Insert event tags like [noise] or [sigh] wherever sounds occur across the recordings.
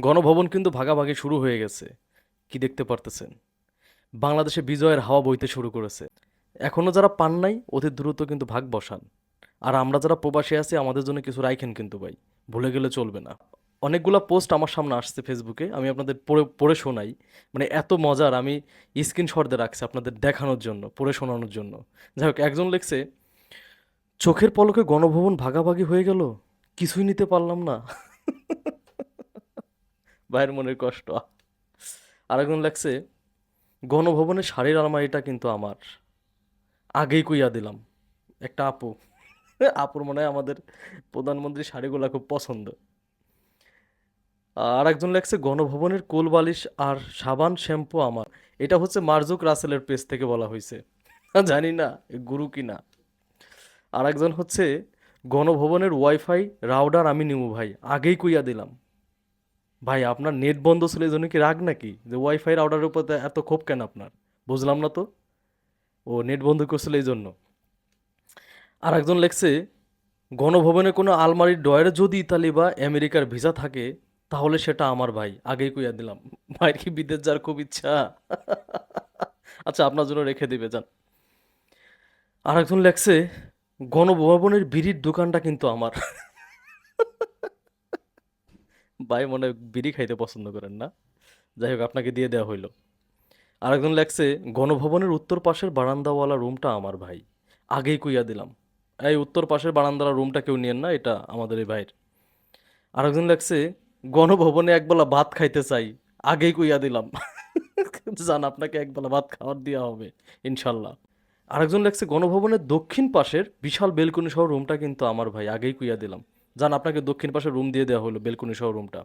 গণভবন কিন্তু ভাগাভাগি শুরু হয়ে গেছে। কি দেখতে পারতেছেন? বাংলাদেশে বিজয়ের হাওয়া বইতে শুরু করেছে। এখনও যারা পান নাই, অতি দ্রুত কিন্তু ভাগ বসান। আর আমরা যারা প্রবাসী আছি, আমাদের জন্য কিছু রাইখেন কিন্তু ভাই। ভুলে গেলে চলবে না। অনেকগুলা পোস্ট আমার সামনে আসছে ফেসবুকে, আমি আপনাদের পড়ে পড়ে শোনাই। মানে এত মজার, আমি স্ক্রিনশট দিয়ে রাখছি আপনাদের দেখানোর জন্য, পড়ে শোনানোর জন্য। যাই হোক, একজন লিখছে, চোখের পলকে গণভবন ভাগাভাগি হয়ে গেল? কিছুই নিতে পারলাম না। ভাইয়ের মনের কষ্ট। আরেকজন লাগছে গণভবনের শাড়ির আলমারিটা কিন্তু আমার। আগেই কুইয়া দিলাম। একটা আপু। আপুর মনে হয় আমাদের প্রধানমন্ত্রী শাড়িগুলো খুব পছন্দ। আর একজন লেখছে, গণভবনের কোল বালিশ আর সাবান শ্যাম্পু আমার। এটা হচ্ছে মার্জুক রাসেলের পেজ থেকে বলা হয়েছে জানি না, গুরু কি না। আর একজন হচ্ছে, গণভবনের ওয়াইফাই, রাউডার আমি নিমু ভাই, আগেই কুইয়া দিলাম। ভাই, আপনার নেট বন্ধ ছিল এই জন্য কি রাগ নাকি? যে ওয়াইফাই রাউডারের উপর এত ক্ষোভ কেন আপনার? বুঝলাম না তো। ও নেট বন্ধ করছিল এই জন্য। আর একজন লেখছে, গণভবনে কোনো আলমারির ডয়ারে যদি ইতালি বা আমেরিকার ভিসা থাকে, তাহলে সেটা আমার ভাই। আগেই কইয়া দিলাম। ভাইয়ের কি বিদেশ যাওয়ার খুব ইচ্ছা? আচ্ছা আপনার জন্য রেখে দিবে, যান। আর একজন লেখছে, গণভবনের বিড়ির দোকানটা কিন্তু আমার। ভাই মনে হয় বিড়ি খাইতে পছন্দ করেন না। যাই হোক, আপনাকে দিয়ে দেওয়া হইল। আরেকজন লেখছে, গণভবনের উত্তর পাশের বারান্দাওয়ালা রুমটা আমার ভাই। আগেই কুইয়া দিলাম। এই উত্তর পাশের বারান্দার রুমটা কেউ নিয়েন না, এটা আমাদের এই ভাইয়ের। আরেকজন লেখছে, গণভবনে একবেলা ভাত খাইতে চাই। আগেই কুইয়া দিলাম। [laughs] জান, আপনাকে একবেলা ভাত খাওয়ার দেওয়া হবে, ইনশাল্লাহ। আরেকজন লেখছে, গণভবনের দক্ষিণ পাশের বিশাল বেলকনি সহ রুমটা কিন্তু আমার ভাই। আগেই কুইয়া দিলাম। জান আপনাকে দক্ষিণ পাশে রুম দিয়ে দেওয়া হলো বেলকনি সহ রুমটা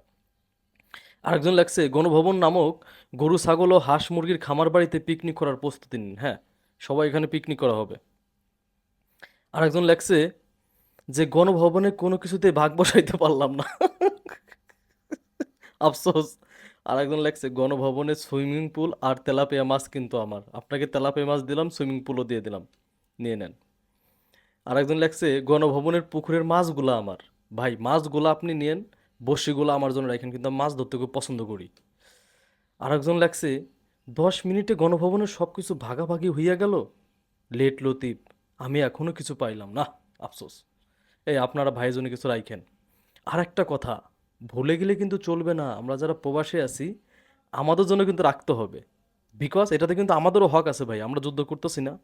আরেকজন লাগছে গণভবন নামক গরু, ছাগল ও হাঁস মুরগির খামার বাড়িতে পিকনিক করার প্রস্তুতি নিন। হ্যাঁ সবাই এখানে পিকনিক করা হবে। আরেকজন লেখছে যে, গণভবনে কোনো কিছুতে ভাগ বসাইতে পারলাম না। আফসোস। আরেকজন লেখছে, গণভবনে সুইমিং পুল আর তেলাপিয়া মাছ কিন্তু আমার। আপনাকে তেলাপিয়া মাছ দিলাম সুইমিং পুলও দিয়ে দিলাম। নিয়ে নেন। আরেকজন লেখছে, গণভবনের পুকুরের মাছগুলো আমার। ভাই, মাছগুলো আপনি নিয়েন বসিগুলো আমার জন্য রাখেন, কিন্তু আমি মাছ ধরতে খুব পছন্দ করি। আরেকজন লেখছে, দশ মিনিটে গণভবনের সব কিছু ভাগাভাগি হইয়া গেল? লেট লতিফ, আমি এখনও কিছু পাইলাম না। আফসোস। এই আপনারা ভাইজনে কিছু রাইখেন। আর একটা কথা, ভুলে গেলে কিন্তু চলবে না, আমরা যারা প্রবাসে আছি, আমাদের জন্য কিন্তু রাখতে হবে। বিকজ এটাতে কিন্তু আমাদেরও হক আছে ভাই, আমরা যুদ্ধ করতেছি না।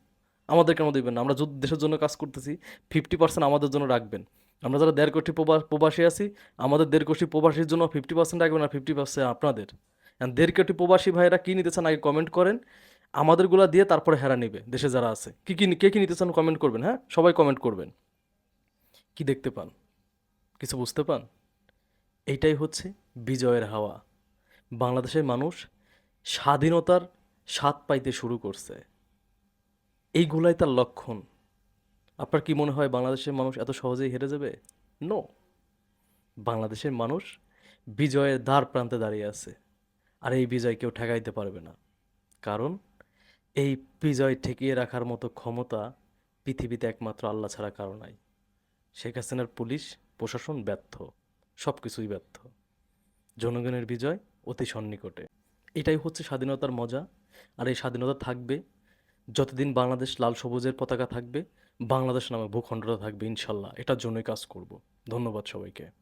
আমাদের কেন দিবেন না? আমরা যুদ্ধ, দেশের জন্য কাজ করতেছি ফিফটি পার্সেন্ট আমাদের জন্য রাখবেন। আমরা যারা দেড় কোটি প্রবা- প্রবাসী আছি, আমাদের দেড় কোটি প্রবাসীর জন্য ফিফটি পার্সেন্ট রাখবেন আর ফিফটি পার্সেন্ট আপনাদের। দেড় কোটি প্রবাসী ভাইরা কী নিতে চান আগে কমেন্ট করেন, আমাদেরগুলা দিয়ে তারপরে হেরা নিবে দেশে যারা আছে। কী কী, কে কী নিতে চান কমেন্ট করবেন হ্যাঁ? সবাই কমেন্ট করবেন। কি দেখতে পান? কিছু বুঝতে পান? এইটাই হচ্ছে বিজয়ের হাওয়া। বাংলাদেশের মানুষ স্বাধীনতার স্বাদ পাইতে শুরু করছে। এইগুলাই তার লক্ষণ। আপনার কি মনে হয় বাংলাদেশের মানুষ এত সহজেই হেরে যাবে? নো বাংলাদেশের মানুষ বিজয়ের দ্বার প্রান্তে দাঁড়িয়ে আছে, আর এই বিজয় কেউ ঠেকাইতে পারবে না। কারণ এই বিজয় ঠেকিয়ে রাখার মতো ক্ষমতা পৃথিবীতে একমাত্র আল্লাহ ছাড়া কারও নাই। শেখ হাসিনার পুলিশ, প্রশাসন ব্যর্থ সব কিছুই ব্যর্থ। জনগণের বিজয় অতি সন্নিকটে। এটাই হচ্ছে স্বাধীনতার মজা, আর এই স্বাধীনতা থাকবে যতদিন বাংলাদেশ লাল সবুজের পতাকা থাকবে, বাংলাদেশ নামে ভূখণ্ডটা থাকবে ইনশাল্লাহ। এটার জন্যই কাজ করব। ধন্যবাদ সবাইকে।